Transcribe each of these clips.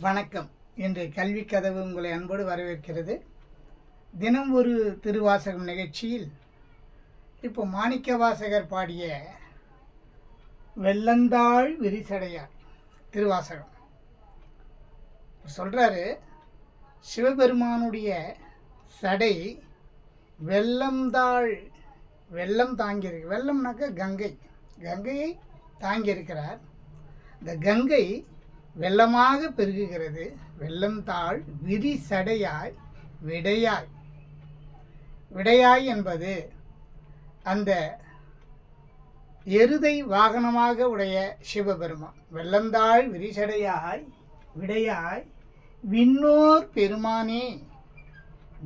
வணக்கம். இன்று கல்வி கதவு உங்களை அன்போடு வரவேற்கிறது. தினம் ஒரு திருவாசகம் நிகழ்ச்சியில் இப்போ மாணிக்க வாசகர் பாடிய வெள்ளந்தாள் விரிசடையார் திருவாசகம். சொல்கிறாரு சிவபெருமானுடைய சடை வெள்ளம்தாள் வெள்ளம் தாங்கியிருக்கு. வெள்ளம்னாக்க கங்கை. கங்கையை தாங்கியிருக்கிறார். இந்த கங்கை வெள்ளமாக பெருகுகிறது. வெள்ளம் தாழ் விரி சடையாய் விடையாய். விடையாய் என்பது அந்த எருதை வாகனமாக உடைய சிவபெருமான். வெள்ளந்தாள் விரிசடையாய் விடையாய். விண்ணோர் பெருமானே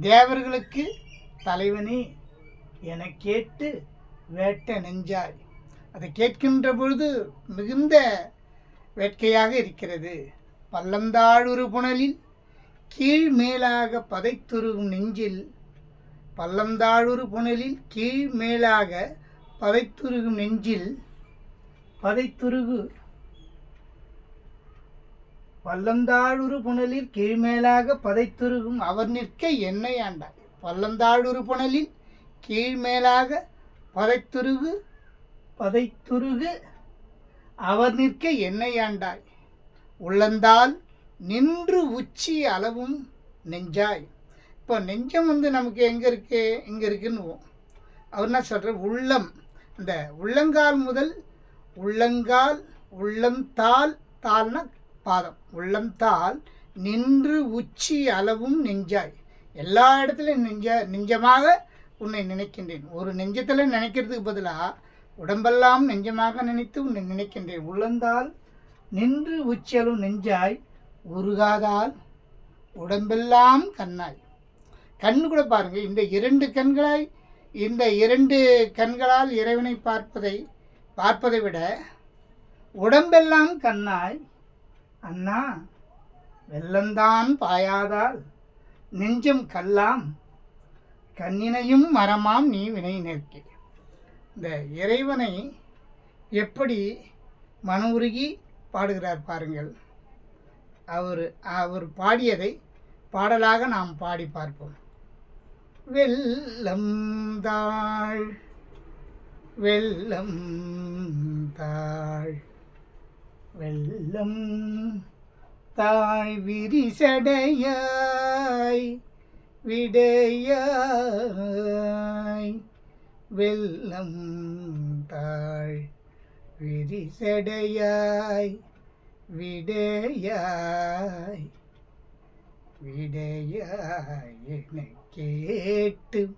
தேவர்களுக்கு தலைவனே என கேட்டு வேட்ட நெஞ்சாய். அதை கேட்கின்ற பொழுது மிகுந்த வேட்கையாக இருக்கிறது. பள்ளந்தாழுறு புனலில் கீழ் மேலாக பதைத்துருகும் நெஞ்சில் பள்ளந்தாழுறு புனலில் கீழ் மேலாக பதைத்துருகும் நெஞ்சில் பதைத்துருகு பள்ளந்தாழுறு புனலில் கீழ்மேலாக பதைத்துருகும் அவர் நிற்க என்னை ஆண்டாய். பள்ளந்தாழுறு புனலில் கீழ்மேலாக பதைத்துருகு பதைத்துருகு அவர் நிற்க என்னை ஆண்டாய். உள்ளந்தால் நின்று உச்சி அளவும் நெஞ்சாய். இப்போ நெஞ்சம் வந்து நமக்கு எங்கே இருக்கு? இங்கே இருக்குன்னு அவர் என்ன சொல்கிற உள்ளம். இந்த உள்ளங்கால் முதல் உள்ளங்கால் உள்ளந்தால் தாள்னா பாதம். உள்ளம் தாள் நின்று உச்சி அளவும் நெஞ்சாய். எல்லா இடத்துலையும் நெஞ்ச நெஞ்சமாக உன்னை நினைக்கின்றேன். ஒரு நெஞ்சத்தில் நினைக்கிறதுக்கு பதிலாக உடம்பெல்லாம் நெஞ்சமாக நினைத்து உன்னை நினைக்கின்றேன். உள்ளந்தால் நின்று உச்சலும் நெஞ்சாய் உருகாதால் உடம்பெல்லாம் கண்ணாய். கண் கூட பாருங்கள் இந்த இரண்டு கண்களாய் இந்த இரண்டு கண்களால் இறைவனை பார்ப்பதை பார்ப்பதை விட உடம்பெல்லாம் கண்ணாய். அண்ணா வெள்ளந்தான் பாயாதால் நெஞ்சம் கல்லாம் கண்ணினையும் மரமாம் நீ வினை நிற்கிறேன் இந்த இறைவனை எப்படி மன உருகி பாடுகிறார் பாருங்கள். அவர் அவர் பாடியதை பாடலாக நாம் பாடி பார்ப்போம். வெள்ளம் தாழ் வெள்ளம் தாழ் வெள்ளம் தாழ் விரிசடையாய் விடையாய் வெள்ளம் தாழ் விரிசடையாய் விடையாய் விடையாய் என கேட்டு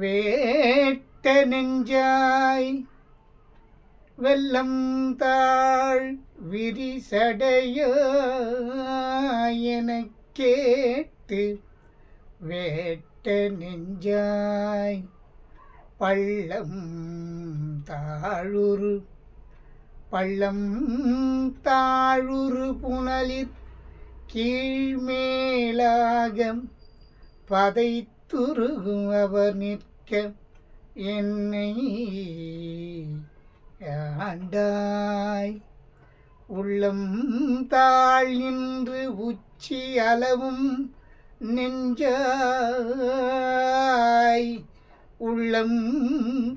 வேட்ட நெஞ்சாய். வெள்ளம் தாழ் விரிசடையாய் என கேட்டு வேட்ட நெஞ்சாய். பள்ளம் தாழுரு பள்ளம் தாழுரு புனலிற் கீழ்மேலாக பதைத்துருகும் அவர் நிற்க என்னை ஆண்டாய். உள்ளம் தாழ் நின்று உச்சி அளவும் நெஞ்சாய். உள்ளம்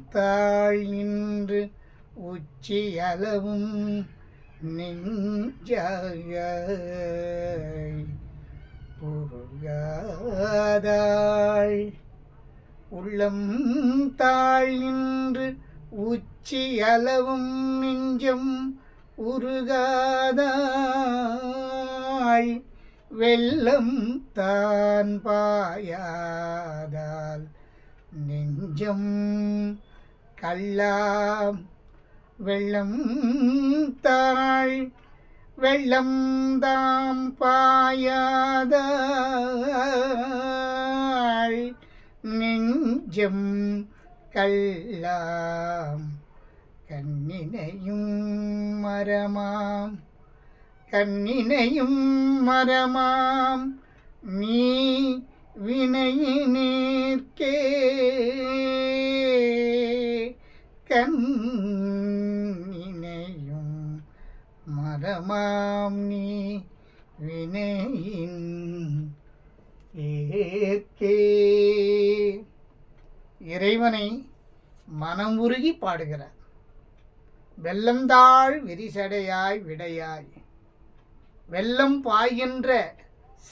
தாழ் நின்று உச்சி அளவும் நெஞ்சாய் உருகாதாள் உள்ளம் தாழ் நின்று உச்சி அளவும் நெஞ்சம் உருகாதாள் வெள்ளம் தான் பாயாதால் நெஞ்சம் கல்லாம் வெள்ளம் தாழ் வெள்ளம் தாம் பாயாதாள் நெஞ்சம் கல்லாம் கண்ணினையும் மரமாம் கண்ணினையும் மரமாம் நீ வினையினேற்கே கண்ணினையும் மரமாம் நீ வினையின் ஏற்கே. இறைவனை மனம் உருகி பாடுகிறார். வெள்ளந்தாள் விரிசடையாய் விடையாய். வெள்ளம் பாய்கின்ற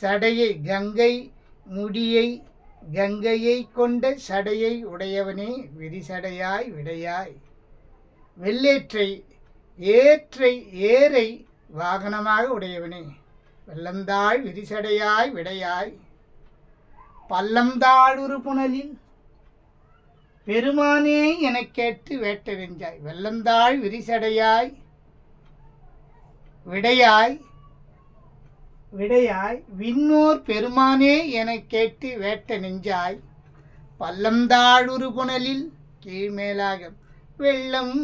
சடையை கங்கை முடியை கங்கையை கொண்ட சடையை உடையவனே விரிசடையாய் விடையாய். வெள்ளேற்றை ஏற்றை ஏரை வாகனமாக உடையவனே வெள்ளந்தாள் விரிசடையாய் விடையாய். பள்ளம்தாழ் ஒரு புனலில் பெருமானே எனக் கேட்டு வேட்டறிஞ்சாய் வெள்ளந்தாள் விரிசடையாய் விடையாய். விடையாய் விண்ணோர் பெருமானே எனக் கேட்டு வேட்ட நெஞ்சாய் பல்லந்தாழுரு புனலில் கீழ்மேலாக வெள்ளம்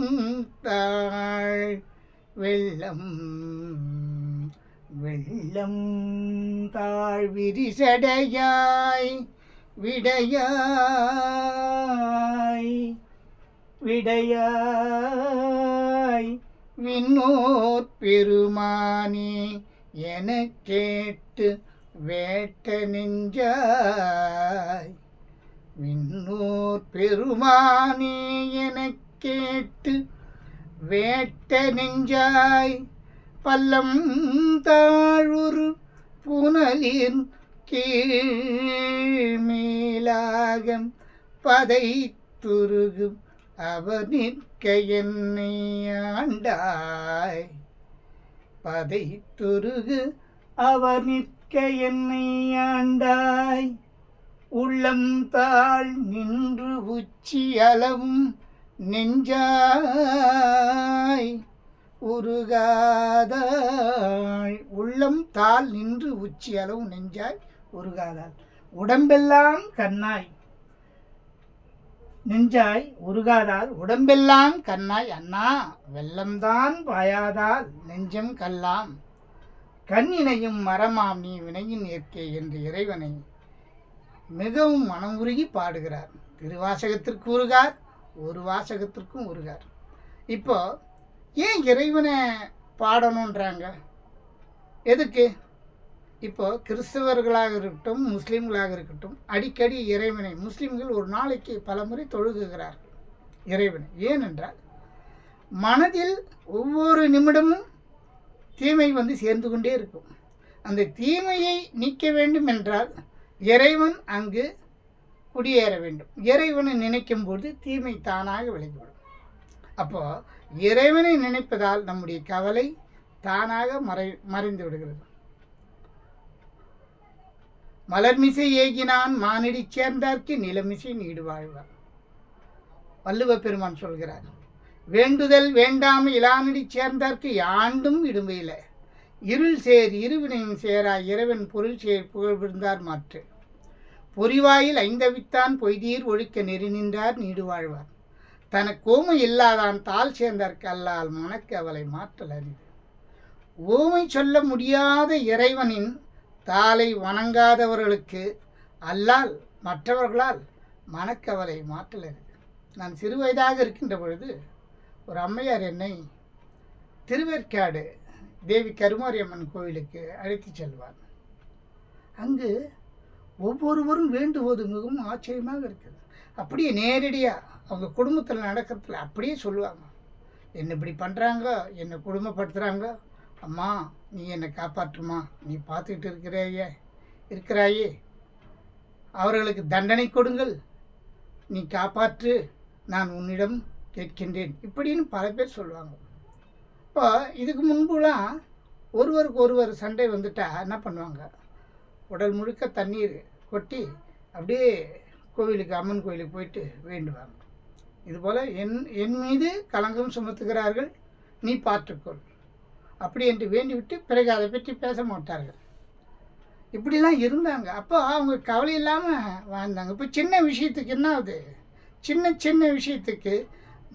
தாழ் வெள்ளம் வெள்ளம் தாழ் விரிசடையாய் விடையாய் விடையாய் விண்ணோர் பெருமானே என கேட்டு வேட்ட நெஞ்சாய். விண்ணூர் பெருமானே எனக் கேட்டு வேட்ட நெஞ்சாய். பல்லம் தாழுரு புனலின் கீழ்மேலாகம் பதை துருகும் அவர் நிற்க என்னை ஆண்டாய். பதை துருகு அவர் நிற்க என்னை ஆண்டாய். உள்ளம் தாழ் நின்று உச்சி அளவும் நெஞ்சாய். உருகாதாள். உள்ளம் தாள் நின்று உச்சி அளவு நெஞ்சாய். உருகாதாள். உடம்பெல்லாம் கண்ணாய். நெஞ்சாய் உருகாதால் உடம்பெல்லாம் கண்ணாய். அண்ணா வெள்ளம்தான் பாயாதால் நெஞ்சம் கல்லாம். கண்ணினையும் மரமாம் நீ வினையின் இயற்கை என்று இறைவனை மிகவும் மனம் உருகி பாடுகிறார். திருவாசகத்திற்கு உருகார் ஒரு வாசகத்திற்கும் உருகார். இப்போ ஏன் இறைவனை பாடணுன்றாங்க எதுக்கு? இப்போ கிறிஸ்தவர்களாக இருக்கட்டும் முஸ்லீம்களாக இருக்கட்டும் அடிக்கடி இறைவனை முஸ்லீம்கள் ஒரு நாளைக்கு பல முறை தொழுகுகிறார்கள் இறைவனை. ஏனென்றால் மனதில் ஒவ்வொரு நிமிடமும் தீமை வந்து சேர்ந்து கொண்டே இருக்கும். அந்த தீமையை நீக்க வேண்டும் என்றால் இறைவன் அங்கு குடியேற வேண்டும். இறைவனை நினைக்கும் போது தீமை தானாக விலகிவிடும் அப்போது இறைவனை நினைப்பதால் நம்முடைய கவலை தானாக மறை மறைந்து விடுகிறது. மலர்மிசை ஏகினான் மானடி சேர்ந்தார்க்கு நிலமிசை நீடு வாழ்வார் வள்ளுவ பெருமான் சொல்கிறார் வேண்டுதல் வேண்டாம இலானடி சேர்ந்தார்க்கு யாண்டும் விடுமையில இருள் சேர் இருவினையும் சேரா இறைவன் பொருள் சேர் புகழ்விருந்தார் மாற்று. பொறிவாயில் ஐந்தவித்தான் பொய்தீர் ஒழிக்க நெறி நின்றார் நீடு வாழ்வார் தனக்கு ஓமை இல்லாதான் தாள் சேர்ந்தார்க்கு அல்லால் மனக்கு அவளை மாற்றல் அறிவு ஓமை சொல்ல முடியாத இறைவனின் தாளை வணங்காதவர்களுக்கு அல்லால் மற்றவர்களால் மனக்கவலை மாற்றல் நான் சிறுவயதாக இருக்கின்ற பொழுது ஒரு அம்மையார் என்னை திருவேற்காடு தேவி கருமாரியம்மன் கோவிலுக்கு அழைத்து செல்வார். அங்கு ஒவ்வொருவரும் வேண்டுவது மிகவும் ஆச்சரியமாக இருக்குது அப்படியே நேரடியாக அவங்க குடும்பத்தில் நடக்கிறதுல அப்படியே சொல்லுவாங்க. என்ன இப்படி பண்ணுறாங்க என்னை குடும்பப்படுத்துகிறாங்க அம்மா நீ என்னை காப்பாற்றுமா? நீ பார்த்துக்கிட்டு இருக்கிறாயே இருக்கிறாயே. அவர்களுக்கு தண்டனை கொடுங்கள். நீ காப்பாற்று நான் உன்னிடம் கேட்கின்றேன். இப்படின்னு பல பேர் சொல்லுவாங்க. இப்போ இதுக்கு முன்புலாம் ஒருவருக்கு ஒருவர் சண்டை வந்துட்டா என்ன பண்ணுவாங்க? உடல் முழுக்க தண்ணீர் கொட்டி அப்படியே கோவிலுக்கு அம்மன் கோயிலுக்கு போயிட்டு வேண்டுவாங்க. இதுபோல் என் என் மீது கலங்கம் சுமத்துகிறார்கள். நீ பார்த்துக்கொள். அப்படி என்று வேண்டிவிட்டு பிறகு அதை பற்றி பேச மாட்டார்கள். இப்படிலாம் இருந்தாங்க. அப்போ அவங்க கவலை இல்லாமல் வாழ்ந்தாங்க. இப்போ சின்ன விஷயத்துக்கு என்ன ஆகுது? சின்ன சின்ன விஷயத்துக்கு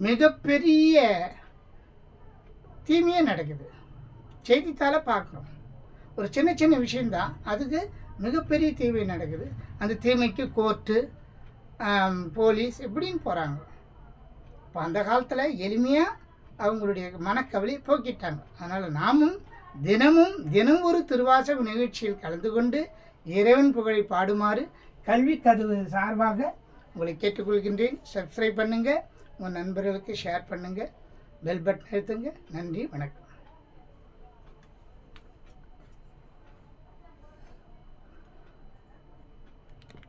மிகப்பெரிய தீமையே நடக்குது. செய்தித்தாள பார்க்குறோம். ஒரு சின்ன சின்ன விஷயந்தான். அதுக்கு மிகப்பெரிய தீமை நடக்குது. அந்த தீமைக்கு கோர்ட்டு போலீஸ் இப்படின்னு போகிறாங்க இப்போ அந்த காலத்தில் எளிமையாக அவங்களுடைய மனக்கவலையை போக்கிட்டாங்க. அதனால் நாமும் தினமும் தினம் ஒரு திருவாசக நிகழ்ச்சியில் கலந்து கொண்டு இறைவன் புகழை பாடுமாறு கல்வி கதவு சார்பாக உங்களை கேட்டுக்கொள்கின்றேன். சப்ஸ்கிரைப் பண்ணுங்கள் உங்கள் நண்பர்களுக்கு ஷேர் பண்ணுங்கள் பெல் பட்டன் எழுத்துங்க நன்றி வணக்கம்.